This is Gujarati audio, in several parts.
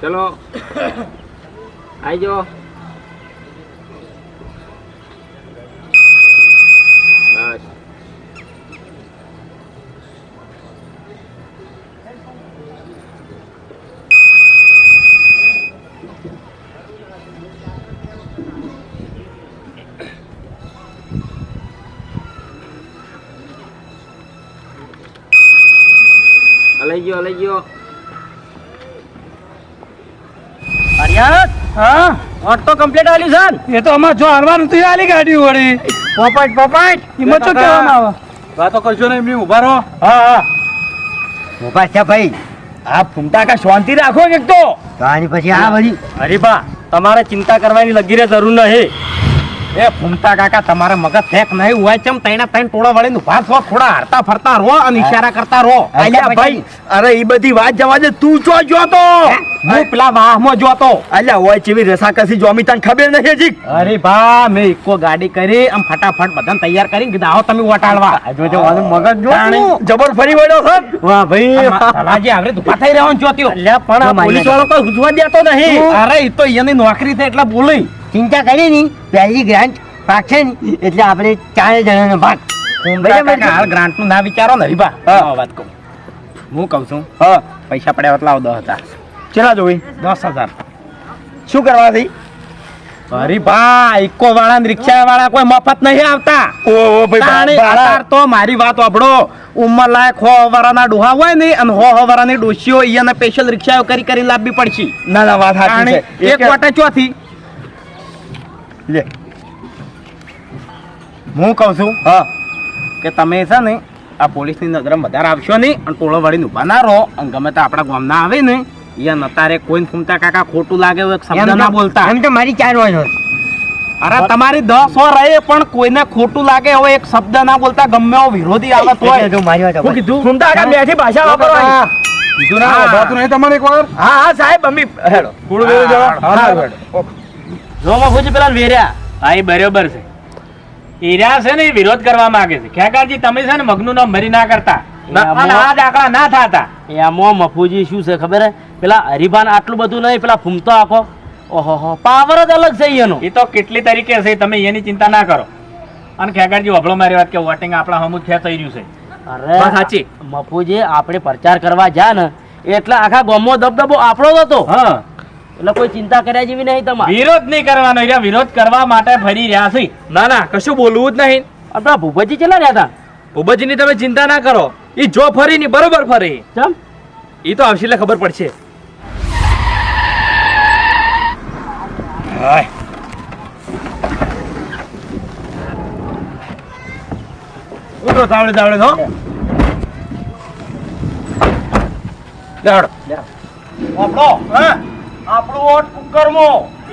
ચલો આઈ જાઓ બસ આ લઈ ગયો લઈ હરિયાત હા? ઓટ તો કમ્પ્લીટ આલી છે એ તો અમાર જો હારવાનું તો આલી ગાડી વળી. પોપટ પોપટ. એમાં શું કહેવામાં આવે. વાતો કરજો ને એમની ઊભા રહો. હા હા. ઊભા છે ભાઈ. આ ફૂમતા કા શાંતિ રાખો એક તો. તો આની પછી આ બધી અરે બા તમારે ચિંતા કરવાની લગી રે જરૂર નહીં. એ ફૂમતા કાકા તમારે મગજ ફેક નહીં. હોય ચમ તૈણા તૈણ ટોળા વળીને ઊભા થો થોડા હરતા ફરતા રો અને ઈશારા કરતા રો અલ્યા ભાઈ, અરે ઈ બધી વાત જવા દે. તું જો જોતો? હું? પેલા વાહમાં જોતો. અલ્યા હોય ચેવી રસાકસી જોમી તને ખબર નહીં હજી? અરે બા મેં ઇકો ગાડી કરી આમ ફટાફટ બધાને તૈયાર કરીને કીધા આવો તમે વટાડવા જો જો આનું મગજ જો જબર ફરી વળ્યો છે? વાહ ભાઈ. તલાજી આવરે દુખા થઈ રહ્યો જોત્યો અલ્યા પણ તો પોલીસ વાળો કોઈ હુજવા દેતો નહીં. અરે ઈ તો એની નોકરી છે એટલે બોલી. ચિંતા કરી નહીં પહેલી ગ્રાન્ટ પાકશે ની એટલે આપણે ચારે જણાનો ભાગ. હાલ છે? ગ્રાન્ટનું ના વિચારો ને હા. વાત કહું. હું કહું છું હા. પૈસા પડ્યા હોત લાવો દસ હજાર. ચેલા જોઈ દસ હજાર. શું કરવાથી? અરે ભા ઇકો વાળા રિક્ષા વાળા કોઈ મફત નહીં આવતા. ઓ તાણી તો મારી વાત વાપડો ઉંમર લાયક હો વરાના ડોહા હોય ને અને હો હો વરાની ડોશીઓ સ્પેશિયલ રિક્ષાઓ કરી કરી લાવવી પડશે. ના ના વાત સાચી છે. એક વાટા ચોથી લે. હું કહું છું હા કે તમે છે ને આ પોલીસની નજરમાં વધારે આવશો નહીં અને ટોળો વળીને ઊભા ના રહો અને ગમે તે આપણા ગામના આવે ને યા નતારે કોઈને ફૂમતા કાકા ખોટું લાગે એક શબ્દ ના બોલતા. એમ તો મારી ચાર હોય. અરે તમારી દસ વાર રહે પણ કોઈને ખોટું લાગે હવે એક શબ્દ ના બોલતા ગમે એવો વિરોધી આવે તો જો મારી વાત શું કીધું ફૂમતા કાકા મેઠી ભાષા વાપરવાની. બીજું ના હા. નહીં તમારે એક વાર. હા હા સાહેબ અમી હેડો. થોડું જવા? હા, હા હા. હા જોમાં પૂછ્યું પેલા વેર્યા. ભાઈ બરોબર છે. એર્યા છે ને એ વિરોધ કરવા માંગે છે. ખેકાજી તમે છે ને મગનું નામ મરી ના કરતા. આ દાખલા ના થાતા. એમાં મફુજી શું છે ખબર હે? પેલા હરિભાન આટલું બધું નહીં પેલા ફૂમતો આખો. ઓહો પાવર જ અલગ છે એનો. એ તો કેટલી તરીકે છે તમે એની ચિંતા ના કરો. અને ખેગારજી વભળો મારી વાત કે વોટિંગ આપણા હમું થયા થઈ રહ્યું છે. અરે સાચી. મફુજી આપણે પ્રચાર કરવા જા ને. એટલે આખા ગામમાં દબદબો આપણો જ હતો. હા. એટલે કોઈ ચિંતા કર્યા જેવી નહીં તમારે. વિરોધ નહીં કરવાનો એટલે વિરોધ કરવા માટે ફરી રહ્યા છે. ના ના કશું બોલવું જ નહીં. આપણા ભૂપતજી ચેલા રહ્યા હતા? ભૂપતજીની તમે ચિંતા ના કરો. એ જો ફરી ની બરોબર ફરી. ચમ? એ તો આવશે એટલે ખબર પડશે. ઉતરો તાવડે તાવડે તો લેવડો આપણો હા. આપણો વોટ કુકરમો.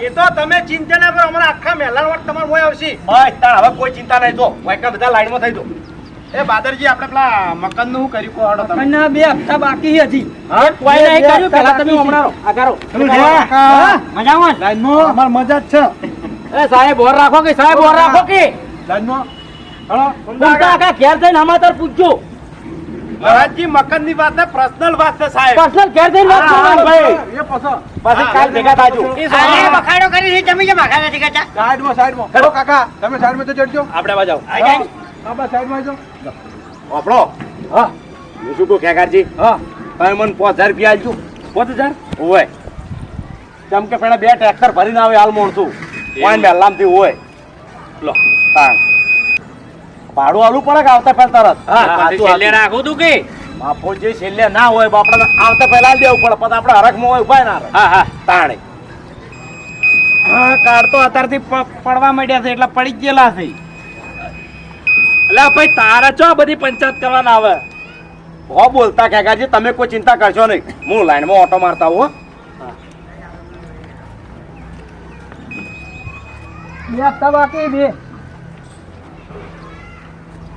એ તો તમે ચિંતા ના કરો અમારા આખા મેલાન વોટ તમારો હોય આવશે. બસ તાર હવે કોઈ ચિંતા નહીં. જો વાયકા બધા લાઈનમાં થઈ દો એ બાદરજી આપણે પેલા મકાનનું કર્યું કો હાડો તમે. ના બે હપ્તા બાકી હતી હા? કોઈ નહીં કર્યું પેલા તમે હમણાં આ કરો મજામાં? લાઈનમાં? અમાર મજા જ છે. એ સાહેબ ઓર રાખો કે સાહેબ ઓર રાખો કે? લાઈનમાં? હળો ઉલટા આખા ઘેર જઈને હમાતર પૂછજો. મહારાજજી મકાનની વાત પર્સનલ વાત છે સાહેબ. પર્સનલ ઘેર જઈને વાત કરવાની. ભાઈ. એ પછો. પછી કાલ ભેગા થાજો. બખાડો કરી છે તમે કે કાચા સાઈડમાં સાઈડમાં. હેલો કાકા તમે સાઈડમાં તો ચડજો. આપણે આવા જાઓ. સાઈડમાં જો આપણો હા. હું શું કહું કેકારજી હા. તમે મને પાંચ હજાર રૂપિયા આલજો પાંચ હજાર? હોય. કેમ કે પેલા બે ટ્રેક્ટર ભરીને આવે હાલ મોણતું વાન બેલામથી હોય. લો તાણ. ભાડું આલું પડે કે આવતા પહેલા તરત? છેલ્લે રાખું તું કે? બાપો જે છેલ્લે ના હોય બાપડા આવતા પહેલા દેવું પડે પછી આપણે હરખમાં હોય ઊભા ના હા હા. તાણે. હા કાર્ડ તો અત્યારથી પડવા માંડ્યા છે એટલે પડી ગયેલા છે. એટલે ભાઈ તારા ચો બધી પંચાયત કરવાના આવે? હો બોલતા કાકાજી તમે કોઈ ચિંતા કરશો નહીં. હું લાઈનમાં ઓટો મારતા હો. બે હપ્તા બાકી બે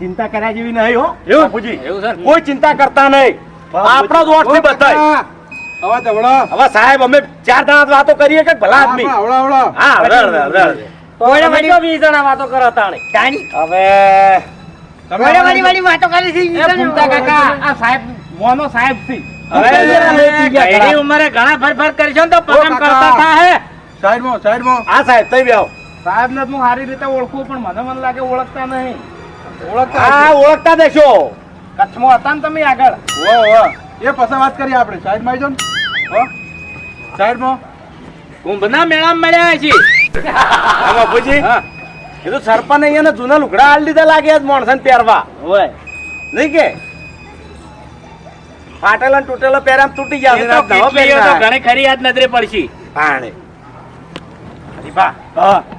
ચિંતા કર્યા જેવી નહીં હો એવું? બાપુજી. એવું કોઈ ચિંતા કરતા નહીં. આપણો જ અવાજ હવે સાહેબ અમે ચાર જણા વાતો કરીએ કે ભલા આદમી? અવળો અવળો હા હળે, હળે, હળે, હળે. કોઈને વળી વીસ જણા વાતો કરો તાણી? હવે તમે એ ફૂમતા કાકા. આ સાહેબ મોનો સાહેબ છે. એની ઉંમરે ઘણા ફરફર કરશો તો પગમ કરતા થાય સાઈડમાં સાઈડમાં આ સાહેબ તઈ બેહો. સાહેબ ને હું સારી રીતે ઓળખું પણ મને મને લાગે ઓળખતા નહીં. ઓળખતા ઓળખતા દેશો. કચ્છમાં હતા ને તમે આગળ? ઓ હો. એ પછી વાત કરીએ આપણે. સાઈડમાં આવી જાઓ ને. હો. સાઈડમાં કુંભના મેળામાં મળ્યા છે. આમાં બાપુજી. એ તો સરપંચ અહીંયા જૂના લુગડા હાલ દીધા લાગે જ માણસને પહેરવા. હોય. નહીં કે? ફાટેલા તૂટેલા પહેરામ તૂટી પહેરવાના. ઘણી ખરી યાદ નજરે પડશે. પાણે.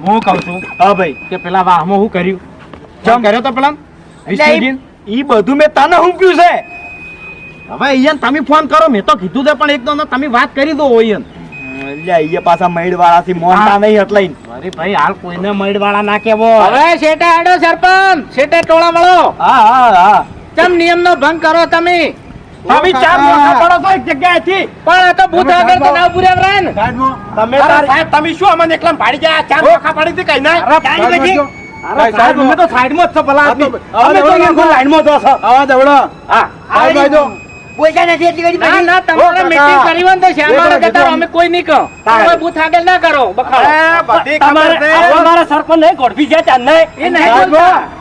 હું કહું છું. હા ભાઈ કે પેલા વાહમાં શું કર્યું? ચમ? કર્યો તો પેલા વિષ્ણુજી, ઈ બધું મેં તને હુંપ્યું છે. હવે અહીંયા તમે ફોન કરો મેં તો કીધું છે પણ એકદમ તમે વાત કરી દો અહીંયા અહીંયા પાછા મૈડ મોનતા નહીં એટલે અરે ભાઈ હાલ કોઈને મળવાળા ના કેવો. હવે શેઠા હેડો સરપંચ. શેઠે ટોળા મળો હા હા હા. ચમ નિયમનો ભંગ કરો તમે. તમે ચાર મોટા પડો છો એક જગ્યાએથી. પણ આ તો ભૂત આગળ તો ના ઉભું રહેવાય ને. તમે સાહેબ તમે શું અમને એકલા પાડી ગયા? ચાર વખા પાડી હતી કઈ ના. અરે સાહેબ અમે તો સાઈડમાં જ છો ભલા આદમી. અમે તો તો અહીંયા લાઈનમાં જ છો આવા દવડો હા સાઈડમાં જો. બોલતા નથી એટલી ઘડી ના ના તમારે મીટિંગ કરી હોય ને તો જતા અમે કોઈ નહીં કહો. તમે ભૂત આગળ ના કરો બખાડો. બધી ખબર છે. અમારા સરપંચ નહીં ગોઠવી ગયા ત્યાં નહીં એ નહીં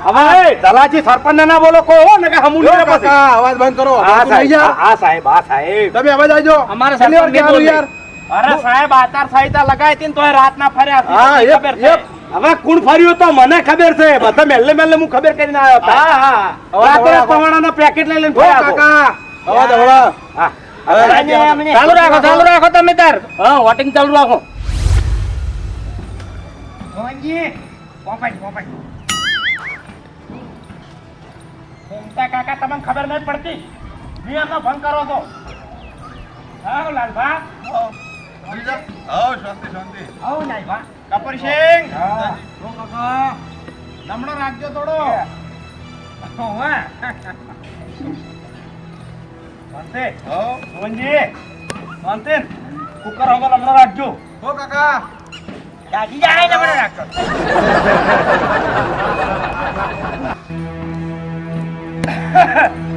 હવે દલાજી સરપંચ ના બોલો કો હો ને કે હમું જો કાકા અવાજ બંધ કરો હા સાહેબ હા સાહેબ હા સાહેબ. તમે અવાજ આવજો અમારા સરપંચ યાર? અરે સાહેબ આચાર સંહિતા લગાવી હતી ને તોય રાત ના ફર્યા હા હવે કુણ ફર્યું તો મને ખબર છે. બધા મેલ્લે મેલ્લે હું ખબર કરીને આવ્યો હતો. હા હા. રાત્રે. પવાણાના પેકેટ લઈ લઈને ફર્યા કાકા. હવે દવડો હા. હવે ચાલુ રાખો ચાલુ રાખો તમે તાર. હા વોટિંગ ચાલુ રાખો. ભવનજી પોપટ પોપટ. ઘૂમતા કાકા તમને ખબર નથી પડતી. નિયમનો ફોન કરો તો હા લાલભા. આવો નાઈભા કપૂરસિંહ નમણો રાખજો થોડો હોવે. શાંતિ. મોહનજી, શાંતિ. કુકર હોગો નમણો રાખજો હો કાકા દાદી જાય નમણો રાખજો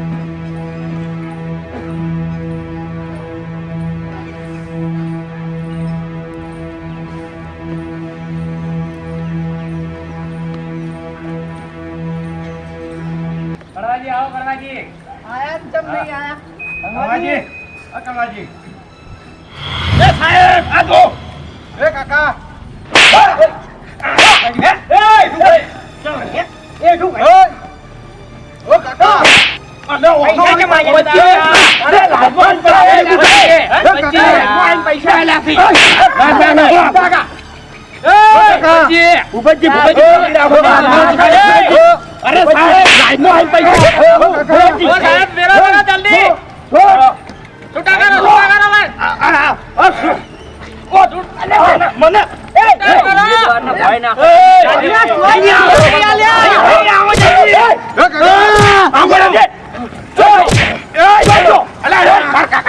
કડવાજી આવો કડવાજી કડવાજી આ કડવાજી એ સાહેબ આ જો એ કાકા એ આયા છે. કાકા. ભૂપતજી, ભૂપતજી, ઓ, કાકા. પૈસા જલ્દી છૂટા કરો છૂટા કરો મને છૂટા કરો એ કાકા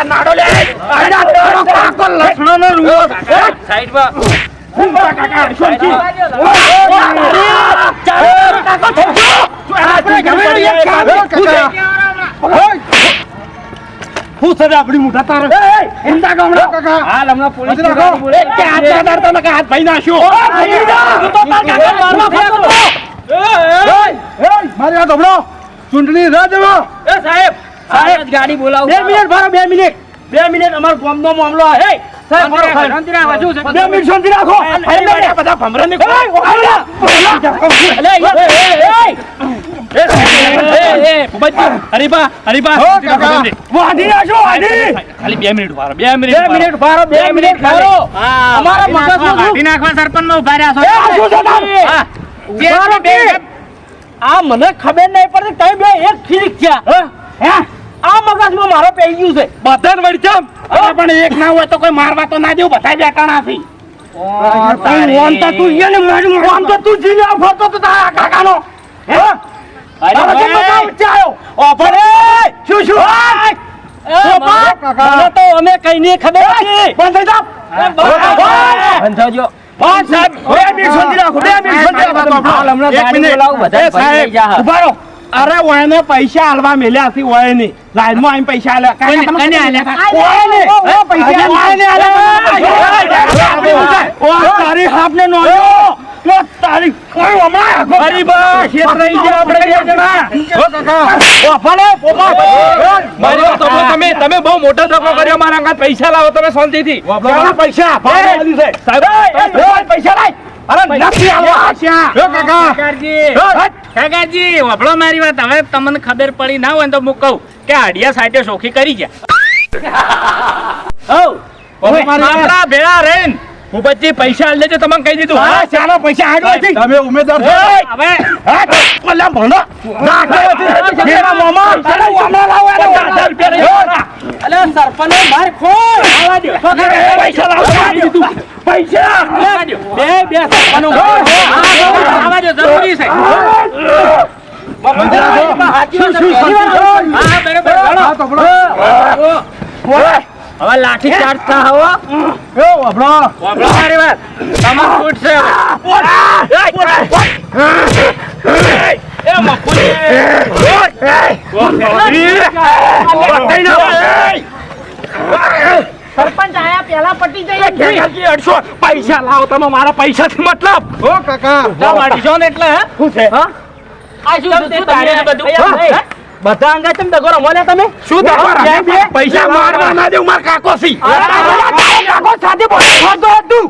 સાઈડમાં એ કાકા. શું છે? આપણી મુઠા તારે? ઓ કાકા. હાલ હમણાં પોલીસ બોલે. કે હાથ ના અડાડતો ને હાથ ભાઈ નાખ્યો તું તો તાર કાકા મારવા ફરતો મારી આ દવડો ચૂંટણી રાહ જવો એ સાહેબ સાહેબ ગાડી બોલાવો બે મિનિટ ભારો બે મિનિટ. બે મિનિટ અમારો ગામનો મામલો હે. સાહેબ મારો ખાન. શાંતિ રાખો. શું છે? બે મિનિટ શાંતિ રાખો. અરે બધા ભમરા ની હરીબા હરીબા ઓ કાકા વાઢી નાખો વાઢી ખાલી બે મિનિટ ઊભા બે મિનિટ બે મિનિટ ભારો બે મિનિટ ભારો અમારા મગજમાં નાખવા સરપંચમાં ઊભા રહ્યા આ મને ખબર નહીં પડતી તમે બે એક ખીરીક ગયા હે. આ મગજમાં મારો પેઈ ગયું છે. બધા વળી. અરે પણ એક ના હોય તો કોઈ મારવા તો ના દેવું બધા બેટાણા તું ઓનતા તું મારી તું જીને આ તો તારા કાકાનો. હે? તો ઊંચે ઓ ભલે શું શું? કાકા. તો અમે કઈ નહીં ખબર બંધ થઈ જાવ બંધ થજો પાંચ સાહેબ. બે મિનિટ શાંતિ રાખો બે મિનિટ શાંતિ રાખો. હમણાં ગાડી બોલાવું, બધા ભાઈ સાહેબ જા. ઊભા રહો. અરે ઓયને પૈસા આલવા મેલ્યા હતી ઓયની લાઈનમાં આવીને પૈસા હાલ્યા કાકા, તમે કને હાલ્યા ઓયને. પૈસા ઓયને હાલ્યા. ઓ, તારી હાથને નોંધ્યો. ઓ, તારી કોઈ હમણાં અરે બસ, એ રહી ગયા આપણે જણા. ઓ, કાકા. ઓ, ભલે, પોપા. મારી વાત તમે તમે બહુ મોટો ધક્કો કર્યો મારા અંગાત પૈસા લાવો તમે શાંતિથી પૈસા. સાહેબ પૈસા લાય અરે નથી કાકા કાકાજી કાકાજી મારી વાત હવે તમને ખબર પડી ના હોય તો હું કહું કે આડિયા સાઈડે શોખી કરી ગયા ભેળા રહીને ભૂપતજી પૈસા આલી દેજો તમને કહી દીધું હા, ચાલો પૈસા છે. તમે ઉમેદવાર છો? હવે ઓલા ભણો. નાખે છે. મેરા મોમાં. ચાલો, હમણાં લાવો એને. રૂપિયા લઈ સરપંચ માર ખોલ પૈસા લાવો. પૈસા. બે બે સરપંચ. આવા જો જરૂરી છે. હવે લાઠી ચાર્જ થા હવો એ, મારી વાત. તમાર સરપંચ આયા પેલા પટી જઈએ. અડસો. પૈસા લાવો તમે મારા પૈસાથી મતલબ. ઓ, કાકા. ને એટલે શું છે? આ શું તમે શું તારે તમે- બધું? અહીંયા, હા? નહીં. બધા અંગા ચમ દગો રમો તમે? શું દખો પૈસા મારવા ના દેવ મારા કાકો સી કાકો સાથે બોલો હતું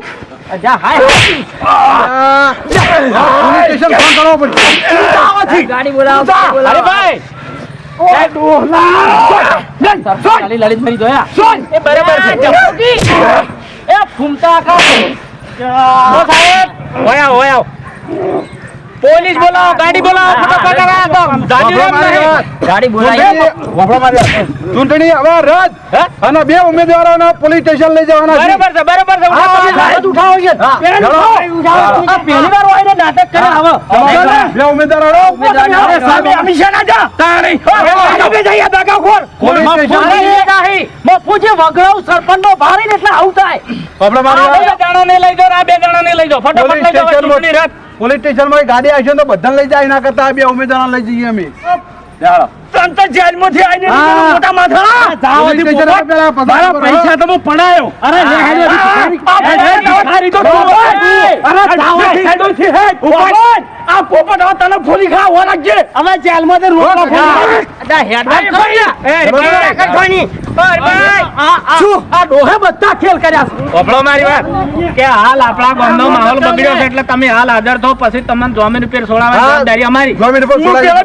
ગાડી બોલાવો અરે ભાઈ લાલી લલિત મરી જોયા એ બરાબર છે એ ફૂમતા સાહેબ ઓયા ઓયા પોલીસ બોલાવો ગાડી બોલાવો ફટાફટ હવે આ તો ગાડી બોલાવી. વફડા મારી ચૂંટણી હવે રદ અને બે ઉમેદવારોને પોલીસ સ્ટેશન લઈ જવાના છે. બરોબર છે બરાબર છે ઉઠાવો, છે આ પહેલી વાર હોય ને નાટક કરે આવો બે ઉમેદવારો સાહેબ, હંમેશા ના જા. તાણી તમે જઈએ દાગા ખોર. પોલીસ સ્ટેશન નહીં. મફુજી વગડાવ સરપંચનો ભારે ને એટલે આવું થાય. વાપરો મારી આ બે જણાને લઈ જાઓ, આ બે જણાને લઈ જાઓ. ફટાફટ લઈ જાઓ, ચૂંટણી રદ. પોલીસ સ્ટેશનમાં ગાડી આવી છે તો બધા લઈ જાય એના કરતા આ બે ઉમેદવાર લઈ જઈએ અમે. તંત જેલમાંથી આવીને મોટા માથા પેલા. પૈસા તો હું પડાયો. અરે ભિખારી તો તું અરે જાવ હેડો છે હેડ પોપટ આ પોપટ હવે તને ફોલી ખાવા લાગજે અમે જેલમાં તો રોટલો ઓ, અડા હેડવાન કરો એ, બરોબર. ભાઈ, કાઢવાની. ભાઈ, ભાઈ. આ- આ- શું? આ ડોહે બધા ખેલ કર્યા છે. મારી વાત. કે હાલ આપણા ગામનો માહોલ બગડ્યો છે એટલે તમે હાલ હાજર થો પછી તમને જોમીન ઉપર છોડાવવાની જવાબદારી અમારી.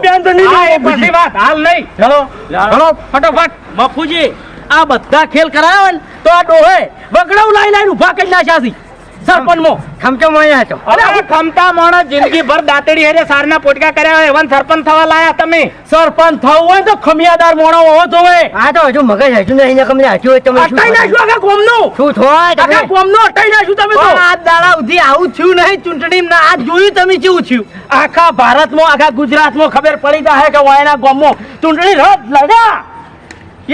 બેન તો નહીં એ પછી વાત. હાલ નહીં. ચાલો. ચાલો. ફટોફટ. મફુજી આ બધા ખેલ કરાયો ને તો આ ડોહે બગડાવ લાઈ લાઈને ઊભા કરી નાખ્યા છે. સરપંચમાં. ખમચો મળ્યા હતો અરે આ ખમતા માણસ જિંદગી ભર દાંતડી હેરે સારના પોટકા કર્યા હોય એવા સરપંચ થવા લાયા તમે. સરપંચ થવું હોય તો ખમિયાદાર મોણો હોવો જોવે. આ તો હજુ મગજ હજુ નહીં ને કમને હજુ તમે અટાઈ નાખ્યું આખા ગોમનું શું થોય આખા ગોમનું અટાઈ નાખ્યું તમે તો. આ દાડા સુધી આવું થયું નહીં ચૂંટણીમાં આ જોયું તમે કેવું થયું? આખા ભારતમાં આખા ગુજરાતમાં ખબર પડી જાય કે વાયના ગામમાં ચૂંટણી રદ લડ્યા.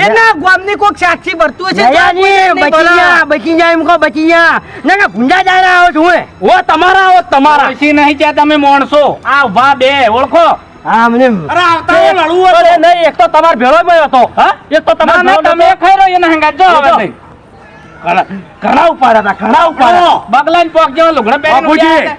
એના ગામની કોક સાક્ષી ભરતું હશે દયાજી, બચી જા બચી જા એમ કહો બચી જા ના ના ગુંજા જાય આવો છું હે ઓ તમારા ઓ તમારા. પછી નહીં ત્યાં તમે માણસો. આ ઊભા બે ઓળખો. હા મને અરે આવતા લડવું હતું. અરે નહીં એક તો તમાર ભેળો જ હતો. હા? એક તો તમાર તમે નતો. ખરો એને હંગાત જો હવે. તઈ. ઘણા ઉપાડ્યા હતા ઘણા ઉપાડ્યા. બગલાને પોક જેવો લુગડો હતા.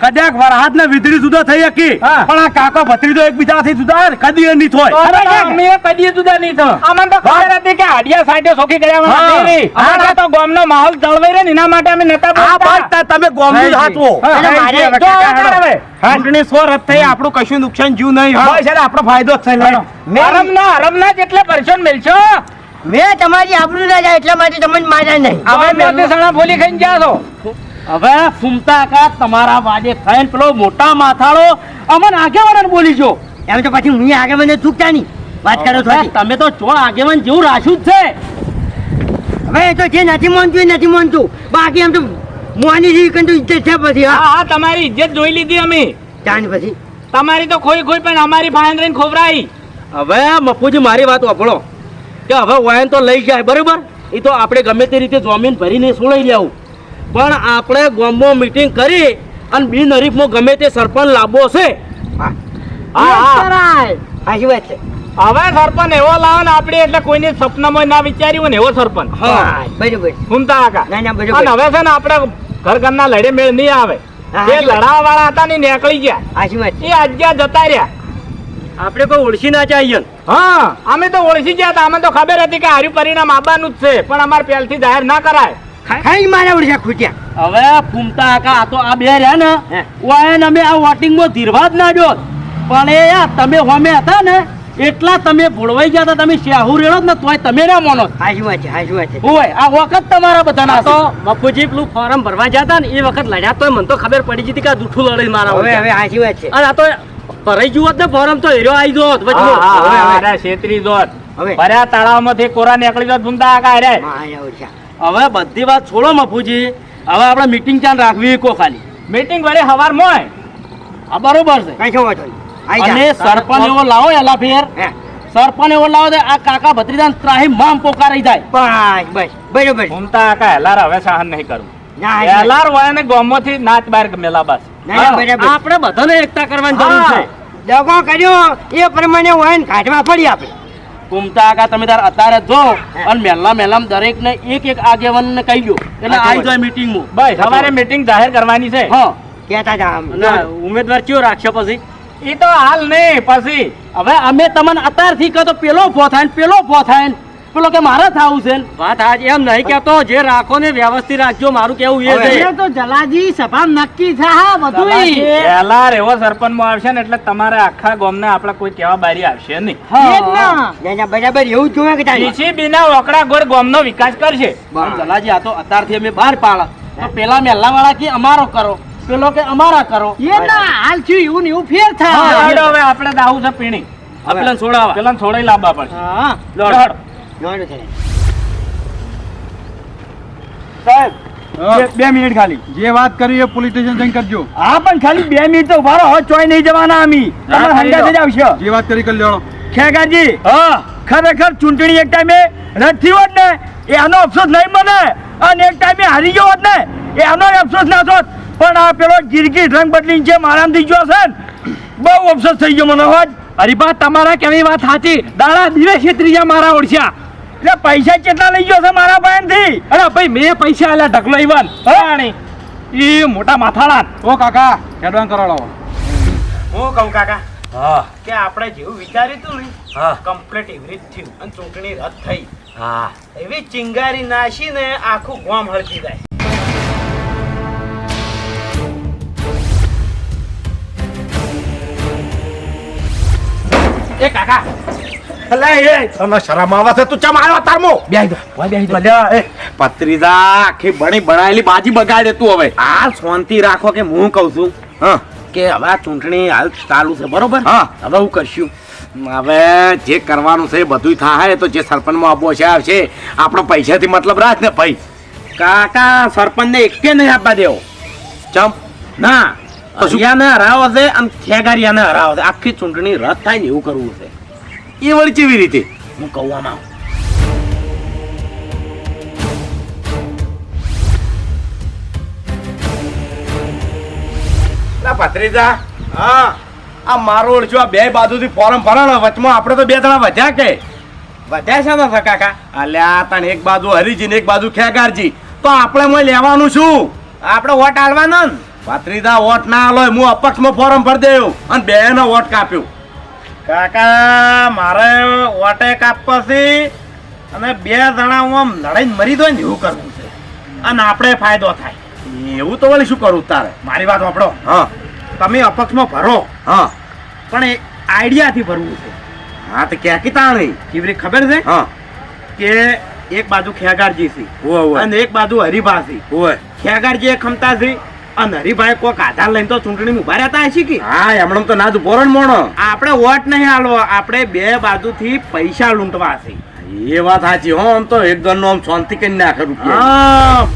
કદાચ વરહાદ ને વિધરી જુદા થઈ શકી પણ આ કાકો ભત્રીજો એકબીજાથી જુદા કદી નહીં થોય અમે કદી જુદા નહીં થયો. અમને તો ખબર હતી કે હાડિયા સાઈડે સોખી કર્યા વગર હા. નહીં રહી. અમારે માહોલ જળવાઈ રહે એના માટે અમે નતા આ બોલતા. બસ તમે ગોમનું જ હાચવો. હા, અને હા, મારે જો કાકા આગળ હેડો. હવે. ચૂંટણી સો રદ થઈ આપણું કશું નુકસાન જીવ નહીં હોય આપણો ફાયદો જ થઈ ના અરમના અરમના જેટલે પરસન મેલશો મેં તમારી આબરૂ ના જાય એટલા માટે તમને માર્યા નહીં સણા ફોલી ખાઈને ગયા છો હવે ફૂમતા કા તમારા વાજે ખાઈને પેલો મોટા માથાળો અમન આગેવાન બોલી જો એમ તો પછી હું આગળ મને ચૂકતા નહીં વાત કરો છો તમે તો ચો આગેવાન જેવું રાખ્યું જ છે. હવે એ તો જે નથી માનતું એ નથી માનતું. બાકી એમ તો મોની જેવી કંઈ ઇજ્જત છે પછી હા? હા તમારી ઇજ્જત જોઈ લીધી અમે. જાણ પછી? તમારી તો ખોઈ ખોઈ પણ અમારી ફાઈન રહીને ખોવરાઈ. હવે મફુજી મારી વાત વાપરો. કે હવે વાયન તો લઈ જાય બરોબર? એ તો આપણે ગમે તે રીતે જમીન ભરીને છોડાઈ લેવું પણ આપણે ગોમો મીટિંગ કરી અને બિનહરીફમાં ગમે તે સરપંચ લાવવો છે. સાચી વાત હવે સરપંચ એવો લાવો ને આપણે એટલે કોઈને સપનામાં ના વિચાર્યું ને એવો સરપંચ. હા બરોબર. ઘૂમતા કાકા ના ના અને હવે છે ને આપણે ઘર ઘરના લડે મેળ નહીં આવે એ જે લડાવા વાળા હતા ને નીકળી ગયા. સાચી વાત એ આજ્યા જતા રહ્યા. આપણે કોઈ ઓળખી ના ચાહીએ હા અમે તો ઓળખી ગયા હતા. અમે તો ખબર હતી કે હાર્યું પરિણામ આવવાનું જ છે પણ અમારે પહેલથી જાહેર ના કરાય. ખાઈ મારા ઓળખ્યા ખૂટ્યા હવે ફૂમતા કાકા આ તો આ બે રહ્યા ને હે. ઓયન અમે આ વોટિંગમાં ધીરવા જ ના જો પણ એ તમે હોમે હતા ને એટલા તમે ભોળવાઈ ગયા હતા તમે શાહુ રેડો ને તોય તમે ના મોનો. હાજી વાત છે હાજી વાત છે. ઓય આ વખત તમારા બધાના તો બાપુજી પેલું ફોર્મ ભરવા જતા ને એ વખત લડ્યા તો મને તો ખબર પડી જતી કે આ જૂઠું લડાઈ મારા હવે હવે હાજી વાત છે. અને આ તો ભરાઈ જુઓ ને ફોર્મ તો હીરો આવી વચમાં. હા, હવે, હવે. છેતરી જોત હવે. ભર્યા તળાવમાંથી કોરા નીકળી જોત ભૂમતા આકા રે હવે બધી વાત છોડો મફુજી. હવે આપણે મીટિંગ ચાલ રાખવી કો ખાલી? મીટિંગ વળી હવાર મોય. આ બરોબર છે. કઈ. આઈ અને સરપંચ એવો લાવો એલા ફેર. સરપંચ એવો લાવો આ કાકા ભત્રીદાન ત્રાહી મામ પોકારી જાય. બસ બસ બરોબર. ઘૂમતા કાકા હેલાર હવે સહન નહીં કરવું ના હેલાર હોય ને ગોમમાંથી નાચ બાર મેલા બસ. આપણે બધાને એકતા કરવાની જરૂર છે. દગો કર્યો એ પ્રમાણે હોય ને ઘાટમાં પડી આપણે. ઘૂમતા આગા તમે તાર અત્યારે જો અને મહેલા મહેલા દરેક ને એક એક આગેવાન ને કહી દો એટલે આવી જાય મીટિંગમાં બસ સવારે મીટિંગ જાહેર કરવાની છે. હા. કેતા. અને ઉમેદવાર કયો રાખશો પછી? એ તો હાલ નહીં પછી. હવે અમે તમને અત્યારથી કહો તો પેલો ફો થાય પેલો ફો થાય પેલો કે મારે થાવું છે? વાત આજ એમ નહીં કેતો જે રાખો ને વ્યવસ્થિત રાખજો મારું કેવું એ છે. તો જલાજી સભા નક્કી થા હેલાર રેવો સરપંચમાં આવશે ને એટલે તમારે આખા ગામને આપણે કોઈ કેવા બારી આવશે નહીં. હા. ના, ના, બરાબર એવું જ જોવે કે નીચી બિના ઓકડા ગોળ ગામનો વિકાસ કરશે. જલાજી આ તો અત્યારથી અમે બહાર પાડા તો પેલા મેલ્લા વાળા કે અમારો કરો પેલો કે અમારા કરો. હાલ થયું એવું ને એવું ફેર થાય. હવે આપણે દાવું છે પીણી. પેલા છોડાવા. પેલા થોડી લાવવા પડશે. હા. નોંધો છે. બે મિનિટ ખાલી. જે વાત કરી એ પોલીસ સ્ટેશન જઈને કરજો. હા પણ ખાલી બે મિનિટ તો ઊભા રહો. ચોય નહીં જવાના અમી. તમારે હંગાથે જ આવશો. જે વાત કરી કરી લેવાનો. ખેગાજી હા. ખરેખર ચૂંટણી એક ટાઈમે રદ થઈ હોત ને એનો અફસોસ નહીં મને અને એક ટાઈમે હારી ગયો હોત ને એનો અફસોસ ના થોત. પણ આ પેલો ગીરગી રંગ બદલીને જે મારામ થઈ ગયો છે ને બહુ અફસોસ થઈ ગયો મને. હોત હરીબા તમારા કેવી વાત સાચી. દાડા દિવસ છેતરી મારા ઓળખ્યા. એટલે પૈસા કેટલા લઈ ગયો છે મારા પાસેથી અરે ભાઈ મેં પૈસા આલ્યા ઢગલો ઈવન પાણી એ મોટા માથાળા ઓ કાકા એડવાન્સ કરાવો હું કહું કાકા હા. કે આપણે જેવું વિચાર્યું હતું ને હા. કમ્પ્લીટ એવી રીત થયું અને ચૂંટણી રદ થઈ. હા. એવી ચિંગારી નાસી ને આખું ગામ હળગી જાય. એ કાકા શરમ આવે છે તું ચમ આવ્યો તારમો? પત્રીજા આખી ભણી બનાયેલી બાજી બગાડે તું હવે. હાલ શાંતિ રાખો કે હું કહું છું. હા. કે હવે આ ચૂંટણી હાલ ચાલુ છે બરોબર? હા. હવે હું કરશું? હવે જે કરવાનું છે એ બધું થાય તો જે સરપંચમાં આપવો છે આવશે. આપણો પૈસાથી મતલબ રાખ ને ભાઈ. કાકા સરપંચને એક નહીં આપવા દેવો. ચમ? ના. હરિયાને હરાવો છે અને ખેગારિયાને હરાવો છે. આખી ચૂંટણી રદ થાય ને એવું કરવું છે. એ વળી કેવી રીતે? હું કહું આમાં લા ભત્રીજા. હા. આ મારો ઓળખ્યો આ બે બાજુથી ફોરમ ભરાણો વચમાં આપણે તો બે જણા વધ્યા કે? વધ્યા છે ને કાકા અલ્યા તને એક બાજુ હરીજી ને એક બાજુ ખેગારજી. તો આપણે મોય લેવાનું શું? આપણે વોટ આલવાનો ને? ભત્રીજા વોટ ના આલો હું અપક્ષમાં ફોરમ ભરી દેવું અને બે નો વોટ કાપ્યો. કાકા મારે ઓટે કાપવાથી અને બે જણા હું આમ લડાઈને મરી દો ને એવું કરવું છે. અને આપણે ફાયદો થાય. એવું તો વળી શું કરું તારે? મારી વાત વાપરો. હા. તમે અપક્ષમાં ભરો. હા. પણ એ આઈડિયાથી ભરવું છે. હા તો ક્યાં કી તાણી? કેવી ખબર છે? હા. કે એક બાજુ ખેગારજી સી અને એક બાજુ હરિભાસી ખેગારજી એ ખમતા છે. અને હરિભાઈ કોક આધાર લઈને તો ચૂંટણી ઊભા રહેતા હશે કે? હા એમણે તો ના પોરણ મોણો. આપણે વોટ નહીં આલો આપણે બે બાજુથી પૈસા લૂંટવા છે. એ વાત સાચી હો આમ તો એકદમ નો આમ શાંતિ કરી નાખે રૂપિયા.